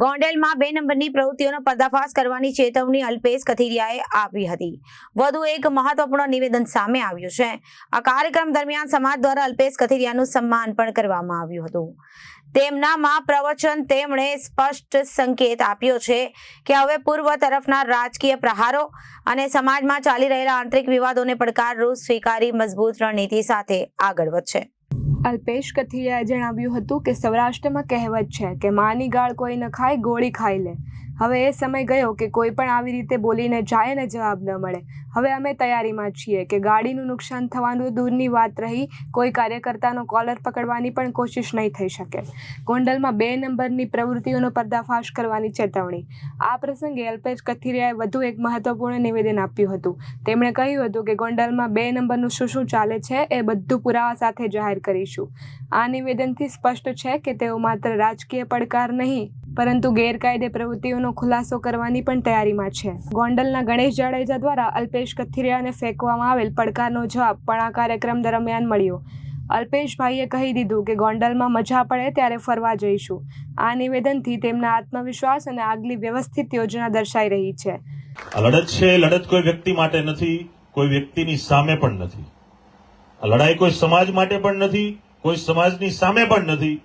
ગોંડલમાં બે નંબરની પ્રવૃત્તિઓનો પર્દાફાશ કરવાની ચેતવણી અલ્પેશ કથિરિયાએ આપી હતી. વધુ એક મહત્વપૂર્ણ નિવેદન સામે આવ્યું છે. આ કાર્યક્રમ દરમિયાન સમાજ દ્વારા અલ્પેશ કથિરિયાનું સન્માન પણ કરવામાં આવ્યું હતું. તેમનામાં પ્રવચન તેમણે સ્પષ્ટ સંકેત આપ્યો છે કે હવે પૂર્વ તરફના રાજકીય પ્રહારો અને સમાજમાં ચાલી રહેલા આંતરિક વિવાદોને પડકારરૂપ સ્વીકારી મજબૂત રણનીતિ સાથે આગળ વધશે. અલ્પેશ કથિરિયાએ જણાવ્યું હતું કે સૌરાષ્ટ્રમાં કહેવત છે કે, માની ગાળ કોઈ ન ખાય, ગોળી ખાઈ લે. હવે એ સમય ગયો કે કોઈ પણ આવી રીતે બોલીને જાય ને જવાબ ન મળે. હવે અમે તૈયારીમાં છીએ કે ગાડીનું નુકસાન થવાનું દૂરની વાત રહી, કોઈ કાર્યકર્તાનો કોલર પકડવાની પણ કોશિશ નહીં થઈ શકે. ગોંડલમાં બે નંબરની પ્રવૃત્તિઓનો પર્દાફાશ કરવાની ચેતવણી. આ પ્રસંગે અલ્પેશ કથિરિયાએ વધુ એક મહત્વપૂર્ણ નિવેદન આપ્યું હતું. તેમણે કહ્યું હતું કે ગોંડલમાં બે નંબરનું શું શું ચાલે છે એ બધું પુરાવા સાથે જાહેર કરીશું. આ નિવેદનથી સ્પષ્ટ છે કે તેઓ માત્ર રાજકીય પડકાર નહીં પરંતુ ગેરકાયદે પ્રવૃત્તિઓનો ખુલાસો કરવાની પણ તૈયારીમાં છે. ગોંડલના ગણેશ જાડેજા દ્વારા અલ્પેશ કથિરિયાને ફેંકવામાં આવેલ પડકારનો જવાબ પણ આ કાર્યક્રમ દરમિયાન મળ્યો. અલ્પેશભાઈએ કહી દીધું કે ગોંડલમાં મજા પડે ત્યારે ફરવા જઈશું. આ નિવેદનથી તેમના આત્મવિશ્વાસ અને આગલી વ્યવસ્થિત યોજના દર્શાઈ રહી છે. આ લડત છે લડત કોઈ વ્યક્તિ માટે નથી, કોઈ વ્યક્તિની સામે પણ નથી. આ લડાઈ કોઈ સમાજ માટે પણ નથી, કોઈ સમાજની સામે પણ નથી.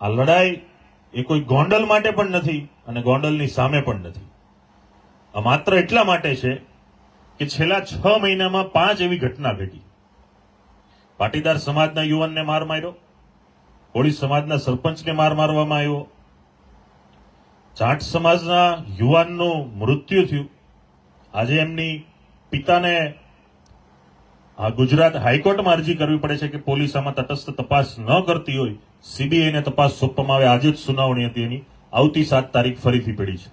આ લડાઈ એ કોઈ ગોંડલ માટે પણ નથી અને ગોંડલની સામે પણ નથી. આ માત્ર એટલા માટે છે કે છેલ્લા છ મહિનામાં પાંચ એવી ઘટના ઘટી. પાટીદાર સમાજના યુવાનને માર માર્યો કોળી સમાજના સરપંચને માર મારવામાં આવ્યો. જાટ સમાજના યુવાનનું મૃત્યુ થયું. આજે એમની પિતાને આ ગુજરાત હાઈકોર્ટમાં અરજી કરવી પડે છે કે પોલીસ આમાં તટસ્થ તપાસ ન કરતી હોય, સીબીઆઈને તપાસ સોંપવામાં આવે. આજે જ સુનાવણી હતી એની. આવતી સાત તારીખ ફરીથી પડી છે.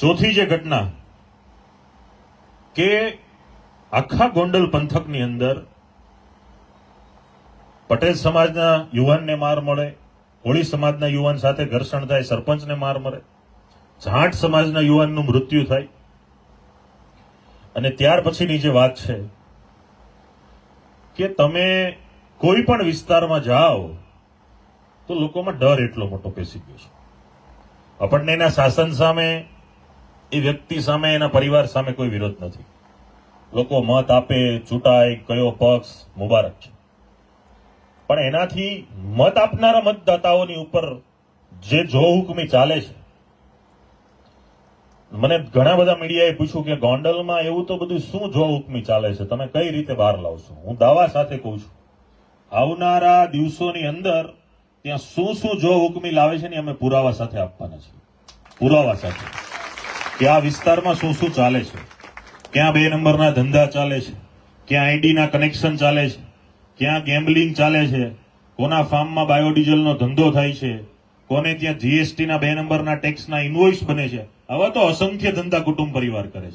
ચોથી જે ઘટના, કે આખા ગોંડલ પંથકની અંદર પટેલ સમાજના યુવાનને માર મળે હોળી સમાજના યુવાન સાથે ઘર્ષણ થાય, સરપંચને માર મળે જાટ સમાજના યુવાનનું મૃત્યુ થાય અને ત્યાર પછીની જે વાત છે, કે તમે કોઈ પણ વિસ્તારમાં જાઓ, તો લોકોમાં ડર એટલો મોટો પેસી ગયો છે. આપણને એના શાસન સામે, એ વ્યક્તિ સામે, એના પરિવાર સામે કોઈ વિરોધ નથી. લોકો મત આપે, ચૂંટાય, કયો પક્ષ, મુબારક છે. પણ એનાથી મત આપનારા મતદાતાઓની ઉપર જે જો હુકમી ચાલે છે મને ઘણા બધા મીડિયાએ પૂછ્યું કે ગોંડલમાં એવું તો બધું શું જો હુકમી ચાલે છે? તમે કઈ રીતે બહાર લાવશો હું દાવા સાથે કહું છું. આવનારા દિવસોની અંદર ત્યાં શું શું જો હુકમી લાવે છે ને અમે પુરાવા સાથે આપવાના છે પુરાવા સાથે. કે આ વિસ્તારમાં શું શું ચાલે છે? ક્યાં બે નંબરના ધંધા ચાલે છે? ક્યાં આઈડીના કનેક્શન ચાલે છે? ક્યાં ગેમ્બલિંગ ચાલે છે? કોના ફાર્મમાં બાયોડીઝલનો ધંધો થાય છે? કોને ત્યાં જીએસટીના બે નંબરના ટેક્સના ઇન્વોઇસ બને છે? આવા તો અસંખ્ય ધંધા કુટુંબ પરિવાર કરે છે.